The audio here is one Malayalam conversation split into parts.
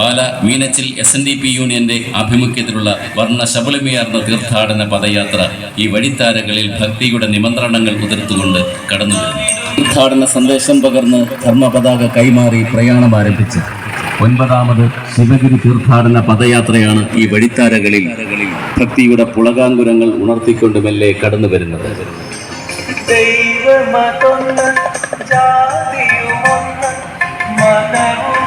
Pala Meenachil S N D P യൂണിയന്റെ ആഭിമുഖ്യത്തിലുള്ള വർണ ശബളിമയാർന്ന തീർത്ഥാടന പദയാത്ര ഈ വഴിത്താരകളിൽ ഭക്തിയുടെ നിമന്ത്രണങ്ങൾ ഉതിർത്തുകൊണ്ട് കടന്നുവരുന്നു തീർത്ഥാടന സന്ദേശം പകർന്ന് ധർമ്മപതാക കൈമാറി പ്രയാണം ആരംഭിച്ചു ഒൻപതാമത് ശിവഗിരി തീർത്ഥാടന പദയാത്രയാണ് ഈ വഴിത്താരകളിൽ ഭക്തിയുടെ പുളകാങ്കുരങ്ങൾ ഉണർത്തിക്കൊണ്ട് മെല്ലെ കടന്നു വരുന്നത്. ദൈവമതൊന്ന് ജാതിയുമൊന്ന് മതവുമതൊന്നല്ലോ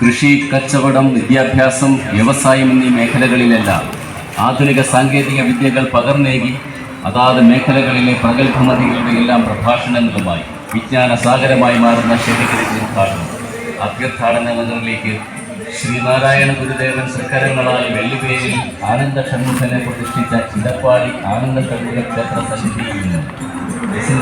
കൃഷി കച്ചവടം വിദ്യാഭ്യാസം വ്യവസായം എന്നീ മേഖലകളിലെല്ലാം ആധുനിക സാങ്കേതിക വിദ്യകൾ പകർന്നേകി അതാത് മേഖലകളിലെ പ്രഗത്ഭമതികളുടെ എല്ലാം പ്രഭാഷണങ്ങളുമായി വിജ്ഞാന സാഗരമായി മാറുന്ന ശിവഗിരി ഉദ്ഘാടനം അഭ്യർത്ഥാടനങ്ങളിലേക്ക് ശ്രീനാരായണ ഗുരുദേവൻ സക്കരങ്ങളാൽ വെള്ളിപേരിൽ ആനന്ദ ഷൺമുഖനെ പ്രതിഷ്ഠിച്ച ഇടപ്പാടി ആനന്ദ ഷൺമുഖ ക്ഷേത്ര സന്നിധിയിൽ നിന്ന് എസ്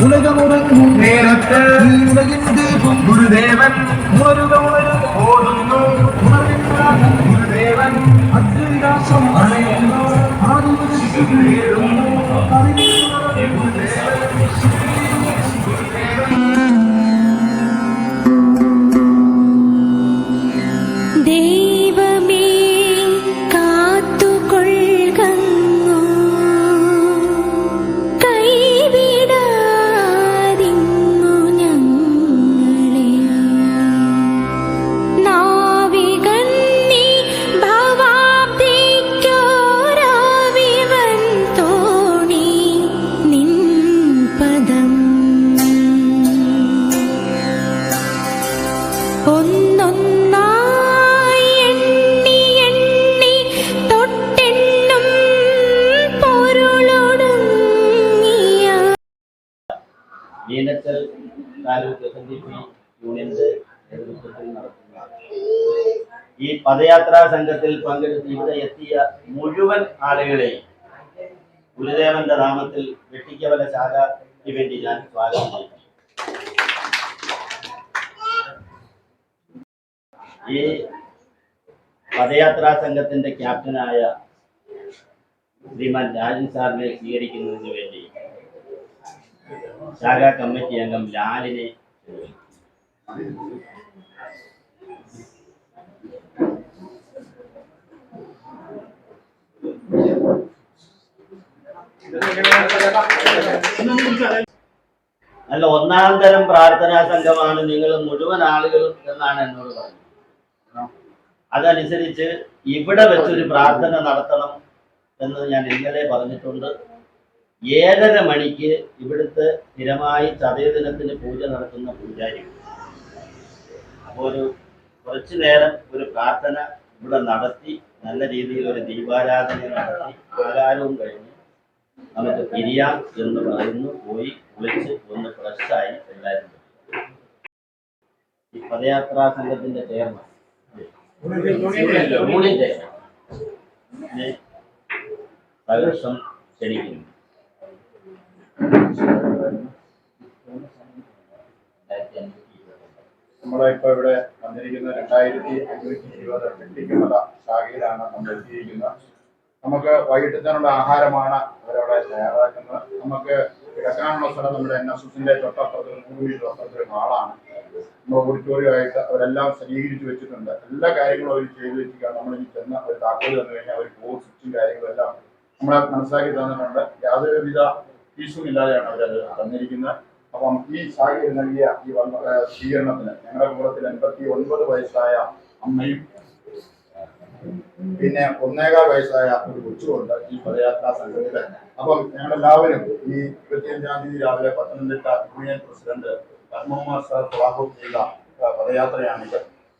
ഉലകമുറങ്ങും നേരത്ത് ഉലകിൻ ദീപം ഗുരുദേവൻ ഉണരുക ഉണരുക ഓടുന്നു ഉണർവിൻ ഗുരുദേവൻ അദ്വൈതാസം അണയുന്നു. ആദിവശിക്കുന്നു ദൈവമേ പദയാത്രാ സംഘത്തിൽ പങ്കെടുത്ത് ഇവിടെ എത്തിയ മുഴുവൻ ആളുകളെയും ഗുരുദേവന്റെ നാമത്തിൽ വെട്ടിക്കവല ശാഖയ്ക്ക് വേണ്ടി ഞാൻ സ്വാഗതം ചെയ്യുന്നു. ഈ പദയാത്രാ സംഘത്തിന്റെ ക്യാപ്റ്റനായ ശ്രീമാൻ രാജൻ സാറിനെ സ്വീകരിക്കുന്നതിന് വേണ്ടി ശാഖാ കമ്മിറ്റി അംഗം ലാലിനെ നല്ല ഒന്നാം തരം പ്രാർത്ഥനാ സംഘമാണ് നിങ്ങൾ മുഴുവൻ ആളുകളും എന്നാണ് എന്നോട് പറഞ്ഞത് അതനുസരിച്ച് ഇവിടെ വെച്ചൊരു പ്രാർത്ഥന നടത്തണം എന്ന് ഞാൻ ഇന്നലെ പറഞ്ഞിട്ടുണ്ട്. ഏഴര മണിക്ക് ഇവിടുത്തെ സ്ഥിരമായി ചതയദിനത്തിന് പൂജ നടത്തുന്ന പൂജാരി. അപ്പോൾ ഒരു കുറച്ചു നേരം ഒരു പ്രാർത്ഥന ഇവിടെ നടത്തി നല്ല രീതിയിൽ ഒരു ദീപാരാധന നടത്തി ആകാരവും കഴിഞ്ഞ് നമുക്ക് തിരിയാം എന്ന് പറയുന്നു പോയി കുളിച്ച് ഒന്ന് ഫ്രഷായി എല്ലാവരും വരും. ഈ പദയാത്രാ സംഘത്തിന്റെ ചെയർമാൻ ഇതിനെ സഹർഷം ക്ഷണിക്കുന്നു. നമ്മളിപ്പോ ഇവിടെ വന്നിരിക്കുന്ന രണ്ടായിരത്തി അഞ്ഞൂറ്റി ഇരുപത് വെട്ടിക്കുമല ശാഖയിലാണ് നമ്മൾ എത്തിയിരിക്കുന്നത് നമുക്ക് വൈകിട്ടത്തിനുള്ള ആഹാരമാണ് അവരവിടെ തയ്യാറാക്കുന്നത്. നമുക്ക് കിടക്കാനുള്ള സ്ഥലം നമ്മുടെ എൻ എസ് എസിന്റെ തൊട്ടപ്പുറത്ത് ഒരു ഹാളാണ് നമ്മൾ ഓഡിറ്റോറിയമായിട്ട് അവരെല്ലാം സജ്ജീകരിച്ച് വെച്ചിട്ടുണ്ട്. എല്ലാ കാര്യങ്ങളും അവർ ചെയ്തു വെച്ചിരിക്കുകയാണ്. നമ്മൾ ഇനി ചെന്ന് അവർ താക്കോൽ തന്നു കഴിഞ്ഞാൽ അവർ പോകും സ്വിച്ചും കാര്യങ്ങളും എല്ലാം നമ്മളെ മനസ്സിലാക്കി തന്നിട്ടുണ്ട്. യാതൊരുവിധ ഫീസും ഇല്ലാതെയാണ് അവരത് തന്നിരിക്കുന്നത് അപ്പം ഈ സാഹചര്യം നൽകിയ ഈ സ്വീകരണത്തിന് ഞങ്ങളുടെ കൂട്ടത്തിൽ എൺപത്തി ഒൻപത് വയസ്സായ അമ്മയും പിന്നെ ഒന്നേകാൽ വയസ്സായ ഒരു കൊച്ചുകൊണ്ട് ഈ പദയാത്രാ സംഘത്തിൽ അപ്പം ഞങ്ങളെല്ലാവരും ഈ ഇരുപത്തിയഞ്ചാം തീയതി രാവിലെ Pathanamthitta union president Padmakumar sir സ്വാഗതം ചെയ്ത പദയാത്രയാണിത്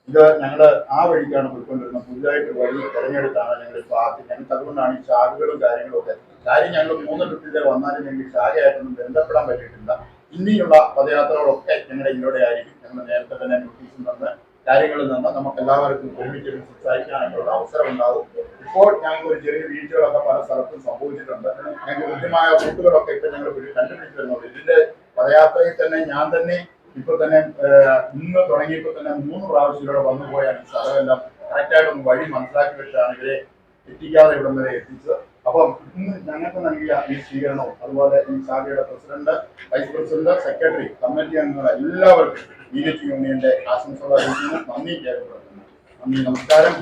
ഇത്. ഞങ്ങൾ ആ വഴിക്കാണ് പോയിക്കൊണ്ടിരുന്നത്. പുതുതായിട്ട് വഴി തിരഞ്ഞെടുത്താണ് ഞങ്ങൾ ആദ്യം. ഞങ്ങൾക്ക് അതുകൊണ്ടാണ് ഈ ശാഖകളും കാര്യങ്ങളും ഒക്കെ. കാര്യം ഞങ്ങൾ മൂന്ന് ട്രിപ്പിലെ വന്നാലും ഞങ്ങൾക്ക് ശാഖയായിട്ടൊന്നും ബന്ധപ്പെടാൻ പറ്റിയിട്ടില്ല. ഇനിയുള്ള പദയാത്രകളൊക്കെ ഞങ്ങളുടെ ഇതിലൂടെ ആയിരിക്കും ഞങ്ങൾ നേരത്തെ തന്നെ നോട്ടീസും തന്ന് കാര്യങ്ങളിൽ നിന്ന് നമുക്ക് എല്ലാവർക്കും ഒരുമിച്ച് സംസാരിക്കാനുള്ള അവസരം ഉണ്ടാകും ഇപ്പോൾ ഞങ്ങൾക്ക് ഒരു ചെറിയ വീഴ്ചകളൊക്കെ പല സ്ഥലത്തും സംഭവിച്ചിട്ടുണ്ട്. ഞങ്ങൾക്ക് കൃത്യമായ റൂട്ടുകളൊക്കെ ഇപ്പൊ ഞങ്ങൾ കണ്ടുപിടിച്ചു വരുന്നുണ്ട് ഇതിന്റെ പദയാത്രയിൽ തന്നെ ഞാൻ തന്നെ ഇപ്പൊ തന്നെ ഇന്ന് തുടങ്ങിയപ്പോൾ തന്നെ മൂന്ന് പ്രാവശ്യം ഇവിടെ വന്നു പോയാണ് സ്ഥലമെല്ലാം കറക്റ്റായിട്ടൊന്ന് വഴി മനസ്സിലാക്കി വെച്ചാണ് ഇവരെ എത്തിക്കാതെ ഇവിടം വരെ എത്തിച്ചത്. അപ്പം ഇന്ന് ഞങ്ങൾക്ക് നൽകിയ ഈ സ്വീകരണവും അതുപോലെ ഈ ശാഖയുടെ president vice president secretary committee അംഗങ്ങൾ എല്ലാവർക്കും ബി ജെ പി യൂണിയന്റെ ആശംസകൾ അറിയിക്കുന്നു. നന്ദി രേഖപ്പെടുത്തുന്നു. നന്ദി നമസ്കാരം.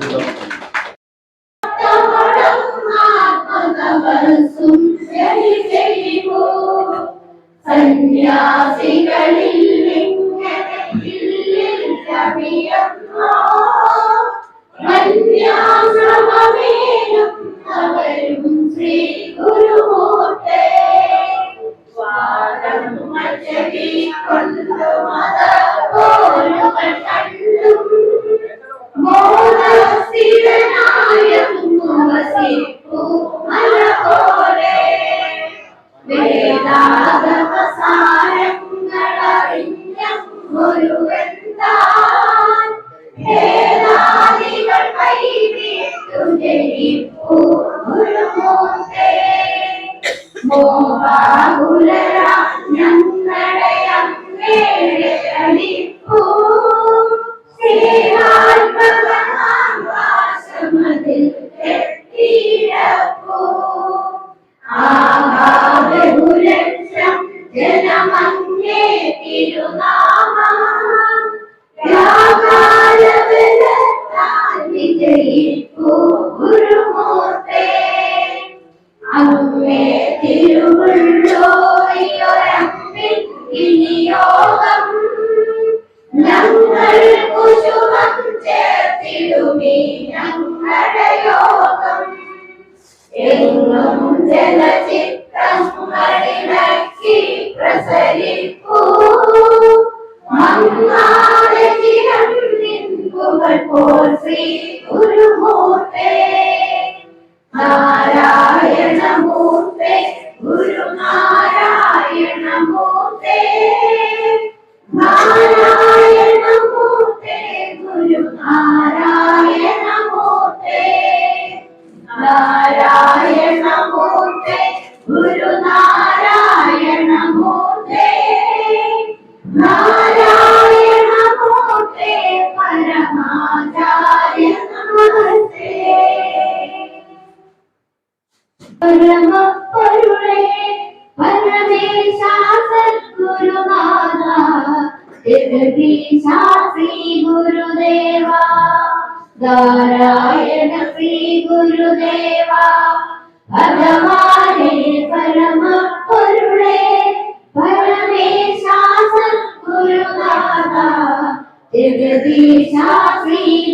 സന്യാസികളിൽ മന്യാശ്രമമേലും അവരും ശ്രീ ഗുരുമൂർത്തേ വാദം മച്ചവി കൊണ്ടു മത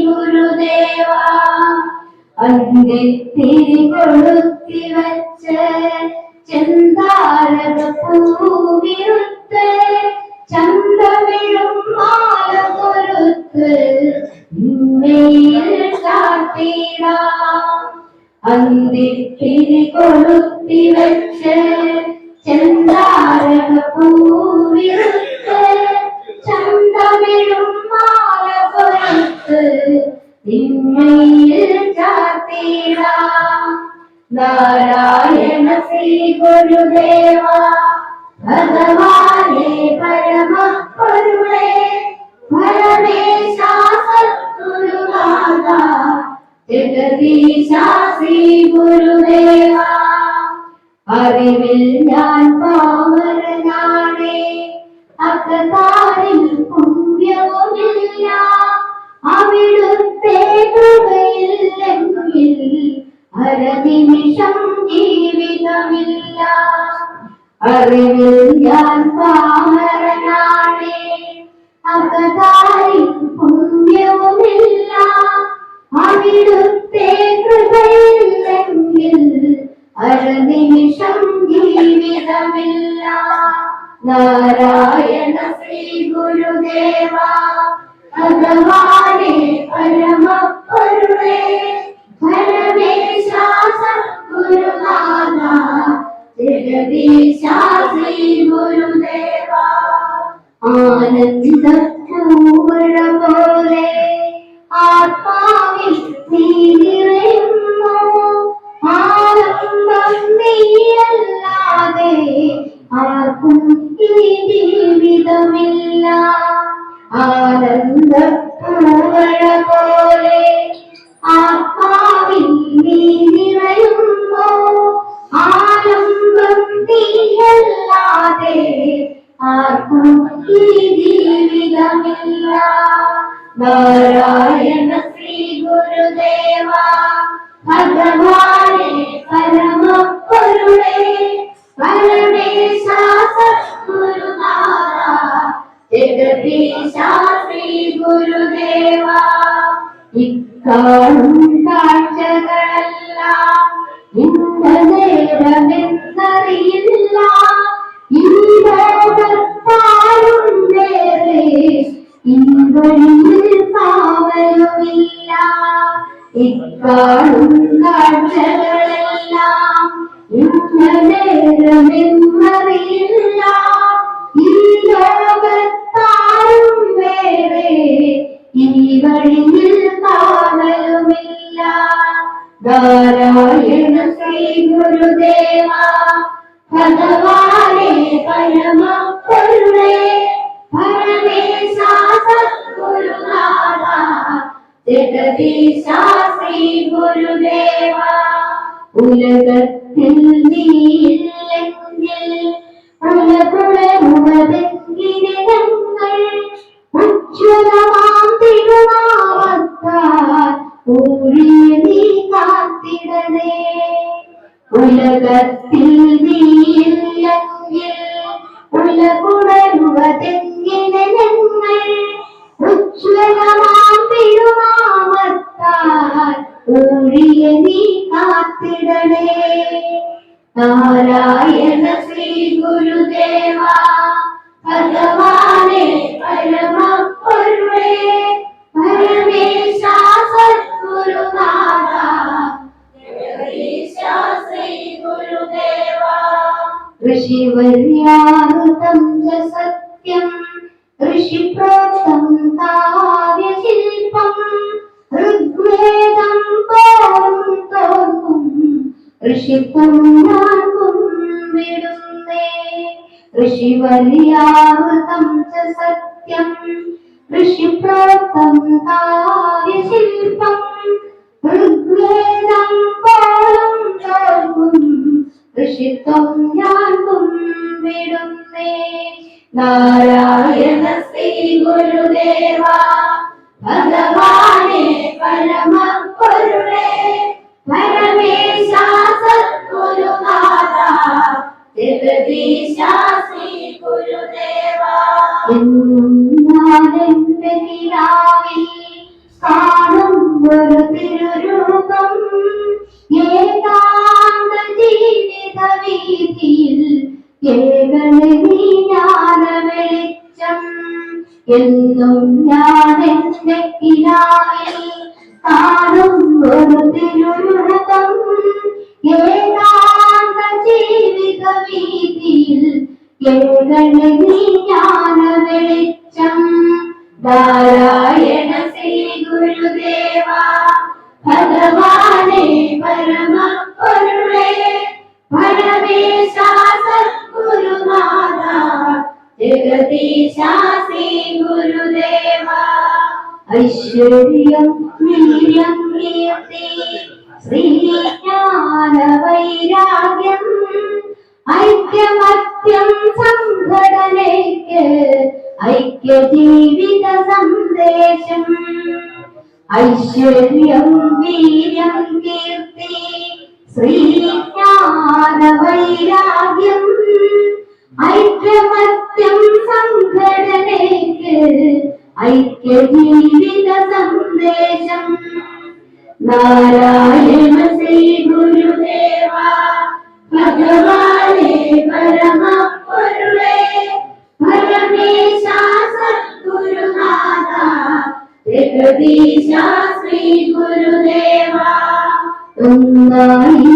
ഗുരുദേവ അന്ത്യത്തിരി കൊളുത്തി വച്ച് ചെന്താരക പൂവിരുത്ത് ചന്തമിഴും മാല കൊരുത്ത് നിന്നയിൽ ചാത്തിടാം അന്തിത്തിരി കൊളുത്തി വെച്ച് ചെന്താരക പൂവിരുത്ത് ചന്തമിഴും മാല കൊരുത്ത് നിന്നയിൽ ചാത്തിടാം. നാരായണ ശ്രീ ഗുരുദേവ ഭഗവാനെ പരമ പൊരുളേ പരമേശ സദ്ഗുരുനാഥ ജഗദീശ ശ്രീ ഗുരുദേവ അറിവിൽ ഭഗവാനെ പരമപ്പരുളേ പരമേശാസ ഗുരുനാഥ. ജഗദീശാസി ഗുരുദേവ. ആനന്ദിതൂ നാരായണ ശ്രീ ഗുരുദേവ ഭഗവാനെ പരമ കരുണേ പരമേശ സദ്ഗുരുനാഥ ജഗദീശ ശ്രീ ഗുരുദേവ ഉലകത്തിൽ നീ ഒഴിയ നീ കാത്തിടണേ. നാരായണ ശ്രീ ഗുരുദേവ ഭഗവാനെ പരമപ്പൊരുളേ പരമേശ സദ്ഗുരുനാഥ ഋഷി ഗുരുദേവ. ഋഷിവര്യാ ഋഷിപ്പുമാർക്കും വിടുന്നേ ഋഷി വലിയാവൃതം ച സത്യം ഋഷിപ്രോക്തം കാര്യശില്പം ഋഗ്വേദം പോലും ചോർക്കും ഋഷിത്വം ഞാൻ വിടുന്നേ Narayana Shri ഗുരുദേവാ. Yeah, yeah, yeah. മനവൈരാഗ്യം ഐക്യമത്യം സംഘടനയ്ക്ക് ഐക്യ ജീവിത സന്ദേശം. നാരായണ ശ്രീ ഗുരുദേവ ഭഗവാനെ പരമപ്പൊരുളെ പരമേശ സദ്ഗുരുനാഥ ശ്രീ ഗുരുദേവ. ഒന്നായി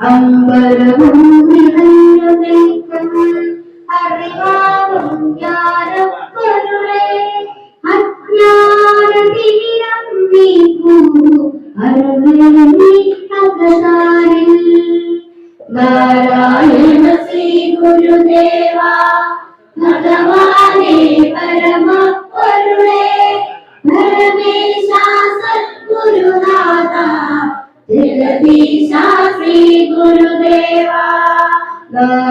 അമ്പലവും അറിവാവും ജ്ഞാനപ്പൊരുളേ അജ്ഞാനതിമിരം നീക്കൂ അരുളേ അകതാരേ നാരായണ ശ്രീ ഗുരുദേവ ഭഗവാനേ പരമ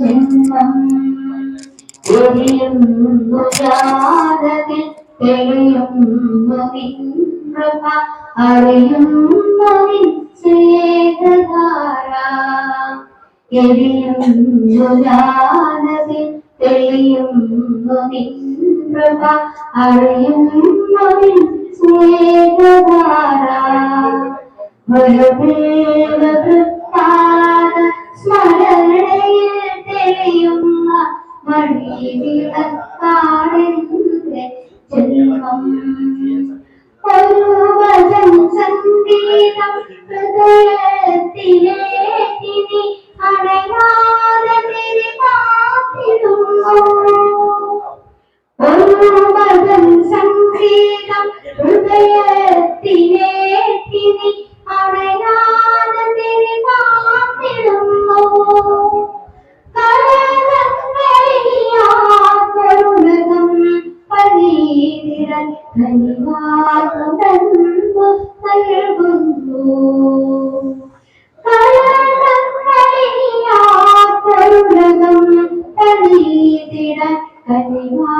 ജന്മം എരിയുന്നു ജാതകിൽ തെളിയുന്നു നിൻപ്രഭ അറിയുന്നു നിശ്ചേതധാര എരിയുന്നു ജാതകിൽ തെളിയുന്നു നിൻപ്രഭ അറിയുന്നു നിശ്ചേതധാര തെളിയുന്ന മടിവിളക്കാണെന്റെ ജന്മം ഒരു വചന സംഗീതം ഹൃദയത്തിലേക്കിനി ಪ್ರತಿಭಾ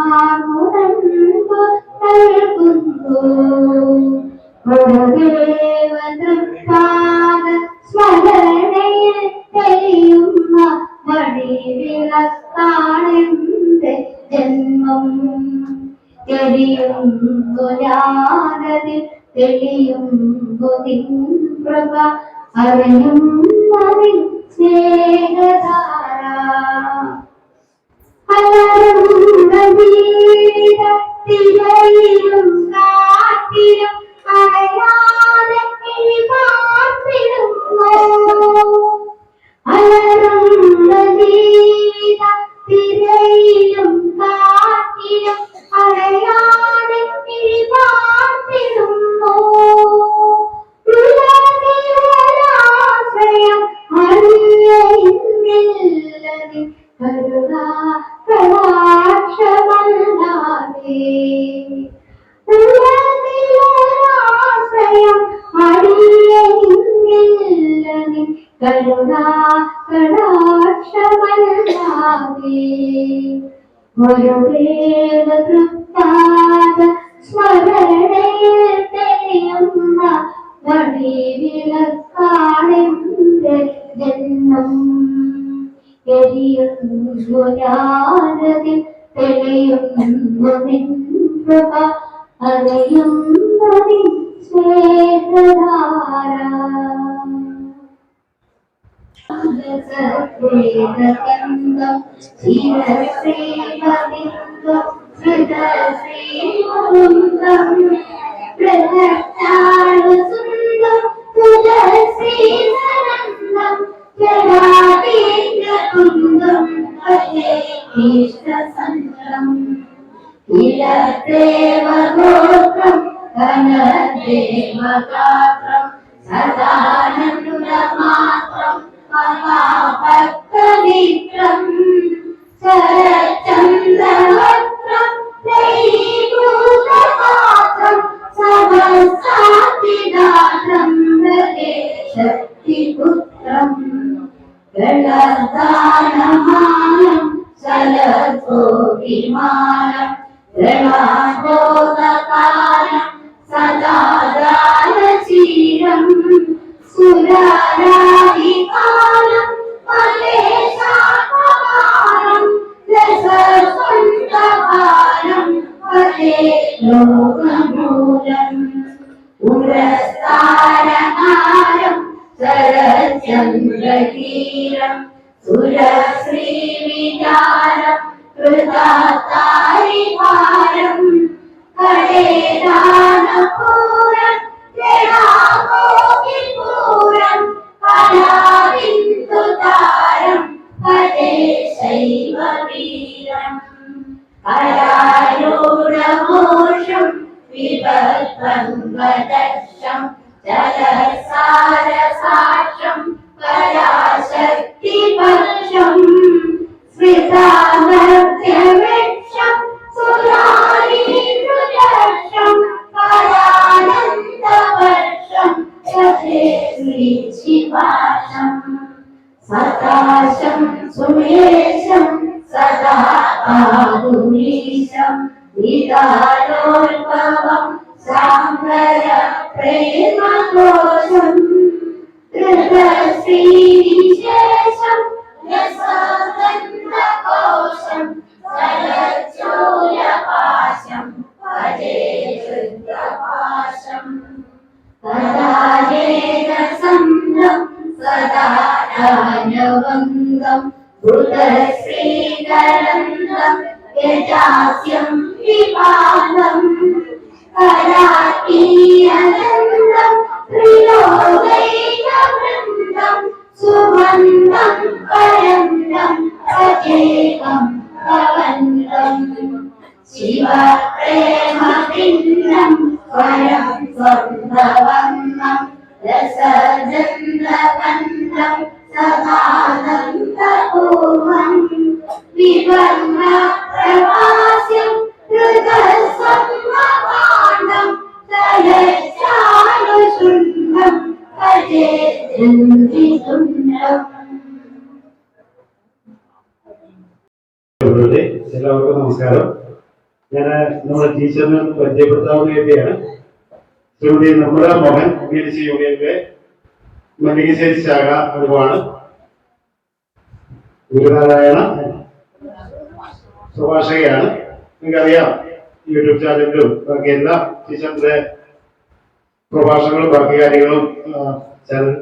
തെളിയുന്നു നിൻ കൃപ അറിയുന്നു നിൻ സ്വേദധാര സത്വേദകന്ധം ശിരസേവബിന്ദം ഇലദേവഗോത്രം ധനദേവഗാത്രം സദാനന്ദമാത്രം മഹാഭക്തമിത്രം ശരചന്ദ്രവക്രം സ്വർണവർണം രസചന്ദ്രകണ്ഠം സദാനന്ദപൂർവം വിവർണ പ്രവാസ്യം ഹൃദസംഭവാണ്ഡം സലച്ചാലുശുണ്ഠം ഭജേ ഇവിടെ എല്ലാവർക്കും നമസ്കാരം. ഞാൻ നമ്മുടെ ടീച്ചറിനെ പരിചയപ്പെടുത്താവുന്ന വേണ്ടിയാണ് ശ്രീമതി നിർമ്മല മോഹൻ ബി യൂണിയനിലെ മല്ലികശ്ശേരി ശാഖ അനുഭവമാണ് ഗുരുനാരായണ പ്രഭാഷകയാണ്. നിങ്ങൾക്കറിയാം യൂട്യൂബ് ചാനലിലും ബാക്കി എല്ലാ ടീച്ചറിന്റെ പ്രഭാഷണങ്ങളും ബാക്കി കാര്യങ്ങളും ചാനൽ.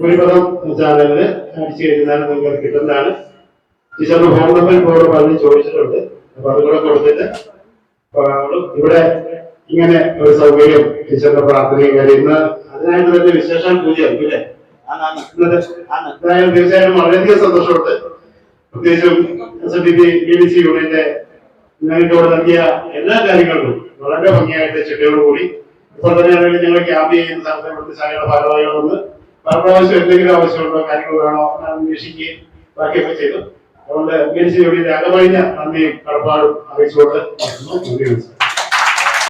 ഗുരുപദം ചാനലിന് അടിച്ചു കഴിഞ്ഞാൽ നിങ്ങൾക്ക് കിട്ടുന്നതാണ്. ടീച്ചറിന്റെ ഫോൺ നമ്പർ ഇപ്പോൾ പറഞ്ഞ് ചോദിച്ചിട്ടുണ്ട്. അപ്പൊ അതുകൂടെ കൊടുത്തിട്ട് ഇവിടെ ഇങ്ങനെ ഒരു സൗകര്യം ടീച്ചറിന്റെ പ്രാർത്ഥനയും കാര്യം ഇന്ന് അതിനായിട്ട് തന്നെ വിശേഷം പൂജയായിരിക്കും അല്ലേ? ആണാണ് ഇന്നത്തെ ആണ് എന്തായാലും തീർച്ചയായും വളരെയധികം സന്തോഷമുണ്ട്. പ്രത്യേകിച്ചും S D P B D C യൂണിയന്റെ ഞങ്ങൾക്ക് ഇവിടെ നൽകിയ എല്ലാ കാര്യങ്ങളും വളരെ ഭംഗിയായിട്ട് ചെടിയോടുകൂടി ഇപ്പോൾ തന്നെയാണെങ്കിൽ ഞങ്ങൾ ക്യാമ്പ് ചെയ്യുന്ന സ്ഥലത്തെ ഇവിടുത്തെ ഭാഗമായി വന്ന് പല പ്രാവശ്യം എന്തെങ്കിലും ആവശ്യമുണ്ടോ കാര്യങ്ങൾ വേണോ അന്വേഷിക്കുകയും ബാക്കിയൊക്കെ ചെയ്തു. അതുകൊണ്ട് എം ഡി സി യൂണിയന്റെ അകമഴിഞ്ഞ നന്ദി കടപ്പാടും അറിയിച്ചുകൊണ്ട്. നന്ദി